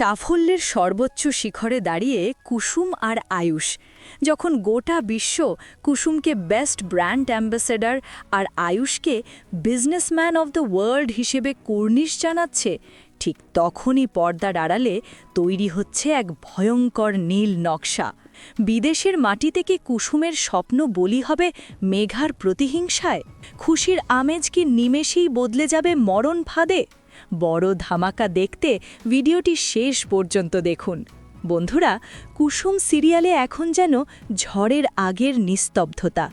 সাফল্যের সর্বোচ্চ শিখরে দাঁড়িয়ে কুসুম আর আয়ুষ। যখন গোটা বিশ্ব কুসুমকে বেস্ট ব্র্যান্ড অ্যাম্বাসেডর আর আয়ুষকে বিজনেসম্যান অব দ্য ওয়ার্ল্ড হিসেবে কুর্নিশ জানাচ্ছে, ঠিক তখনই পর্দার আড়ালে তৈরি হচ্ছে এক ভয়ঙ্কর নীল নকশা। বিদেশের মাটিতে কি কুসুমের স্বপ্ন বলি হবে মেঘার প্রতিহিংসায়? খুশির আমেজ কি নিমেষেই বদলে যাবে মরণ ফাঁদে? বড় ধামাকা দেখতে ভিডিওটি শেষ পর্যন্ত দেখুন। বন্ধুরা, কুসুম সিরিয়ালে এখন যেন ঝড়ের আগের নিস্তব্ধতা।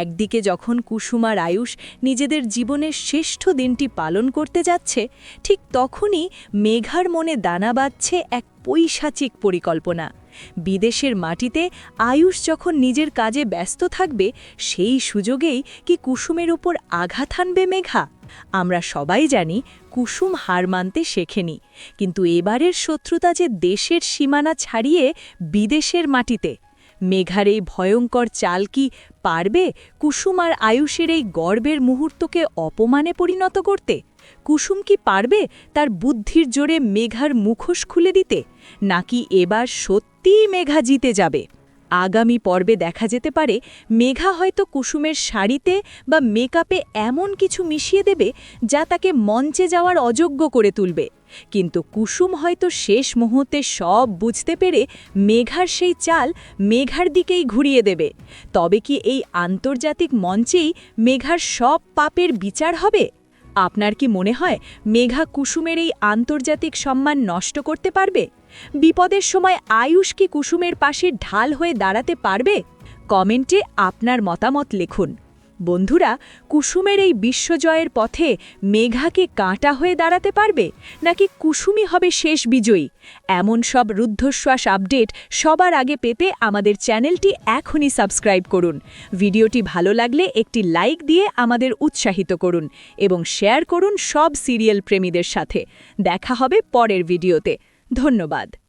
একদিকে যখন কুসুম আর আয়ুষ নিজেদের জীবনের শ্রেষ্ঠ দিনটি পালন করতে যাচ্ছে, ঠিক তখনই মেঘার মনে দানা বাঁধছে এক পৈশাচিক পরিকল্পনা। বিদেশের মাটিতে আয়ুষ যখন নিজের কাজে ব্যস্ত থাকবে, সেই সুযোগেই কি কুসুমের উপর আঘাত হানবে মেঘা? আমরা সবাই জানি কুসুম হার মানতে শেখেনি, কিন্তু এবারের শত্রুতা যে দেশের সীমানা ছাড়িয়ে বিদেশের মাটিতে মেঘার এই ভয়ঙ্কর চাল কি পারবে কুসুম আর আয়ুষের এই গর্বের মুহূর্তকে অপমানে পরিণত করতে? কুসুম কি পারবে তার বুদ্ধির জোরে মেঘার মুখোশ খুলে দিতে? নাকি এবার সত্যিই মেঘা জিতে যাবে? আগামী পর্বে দেখা যেতে পারে, মেঘা হয়তো কুসুমের শাড়িতে বা মেকআপে এমন কিছু মিশিয়ে দেবে যা তাকে মঞ্চে যাওয়ার অযোগ্য করে তুলবে। কিন্তু কুসুম হয়তো শেষ মুহূর্তে সব বুঝতে পেরে মেঘার সেই চাল মেঘার দিকেই ঘুরিয়ে দেবে। তবে কি এই আন্তর্জাতিক মঞ্চেই মেঘার সব পাপের বিচার হবে? আপনার কি মনে হয় মেঘা কুসুমের এই আন্তর্জাতিক সম্মান নষ্ট করতে পারবে? বিপদের সময় আয়ুষ কি কুসুমের পাশে ঢাল হয়ে দাঁড়াতে পারবে? কমেন্টে আপনার মতামত লিখুন। বন্ধুরা, কুসুমের এই বিশ্বজয়ের পথে মেঘাকে কাঁটা হয়ে দাঁড়াতে পারবে? নাকি কুসুমই হবে শেষ বিজয়ী? এমন সব রুদ্ধশ্বাস আপডেট সবার আগে পেতে আমাদের চ্যানেলটি এখনই সাবস্ক্রাইব করুন। ভিডিওটি ভালো লাগলে একটি লাইক দিয়ে আমাদের উৎসাহিত করুন এবং শেয়ার করুন সব সিরিয়াল প্রেমীদের সাথে। দেখা হবে পরের ভিডিওতে। ধন্যবাদ।